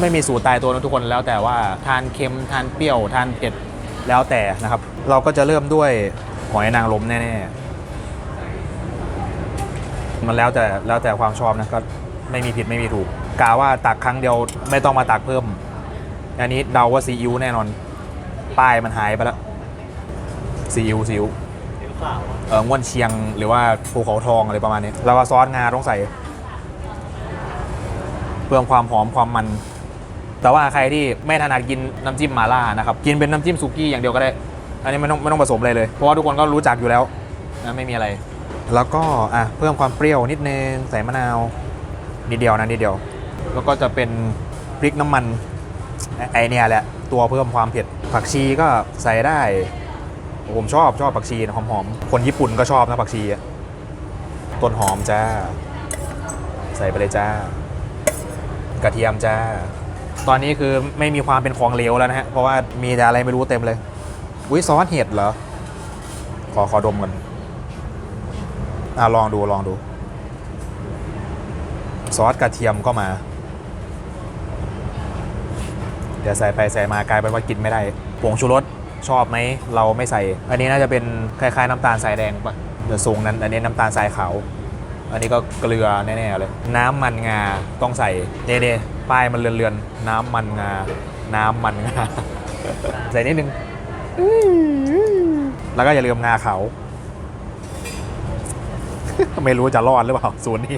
ไม่มีสูตรตายตัวนะทุกคนแล้วแต่ว่าทานเค็มทานเปรี้ยวทานเผ็ดแล้วแต่นะครับ เราก็จะเริ่มด้วยหอยนางรมแน่ๆมันแล้วแต่แล้วแต่ความชอบนะก็ไม่มีผิดไม่มีถูกกาว่าตักครั้งเดียวไม่ต้องมาตักเพิ่ม อันนี้เดาว่าซีอิ๊วแน่นอน ป้ายมันหายไปแล้วซีอิ๊วซีอิ๊วเออง่วนเชียงหรือว่าภูเขาทองอะไรประมาณนี้ แล้วก็ซอสงาต้องใส่ เพิ่มความหอมความมัน แต่ว่าใครที่ไม่ถนัดกินน้ำจิ้มมาล่านะครับ กินเป็นน้ำจิ้มสุกี้อย่างเดียวก็ได้ อันนี้ไม่ต้องไม่ต้องผสมอะไรเลย เพราะว่าทุกคนก็รู้จักอยู่แล้วนะไม่มีอะไร แล้วก็อะเพิ่มความเปรี้ยวนิดนึงใส่มะนาวนิดเดียวนะนิดเดียว แล้วก็จะเป็นพริกน้ำมันไอเนี่ยแหละตัวเพิ่มความเผ็ดผักชีก็ใส่ได้ ผมชอบชอบผักชีนะหอมๆคนญี่ปุ่นก็ชอบนะผักชีต้นหอมจ้า ใส่ไปเลยจ้ากระเทียมจ้า ตอนนี้คือไม่มีความเป็นของเหลวแล้วนะฮะ เพราะว่ามีแต่อะไรไม่รู้เต็มเลย อุ้ยซอสเห็ดเหรอ ขอขอดมกันอะลองดูลองดู ซอสกระเทียมก็มา เดี๋ยวใส่ไปใส่มากลายเป็นว่ากินไม่ได้ ผงชูรสชอบไหมเราไม่ใส่ อันนี้น่าจะเป็นคล้ายๆน้ำตาลทรายแดงปะเดี๋ยวทรงนั้น อันนี้น้ำตาลทรายขาว อันนี้ก็เกลือแน่ๆเลย น้ำมันงาต้องใส่เด้ๆป้ายมันเลือนๆ น้ำมันงา น้ำมันงา ใส่นิดนึง แล้วก็อย่าลืมงาเขา ไม่รู้จะรอดหรือเปล่า ศูนย์นี้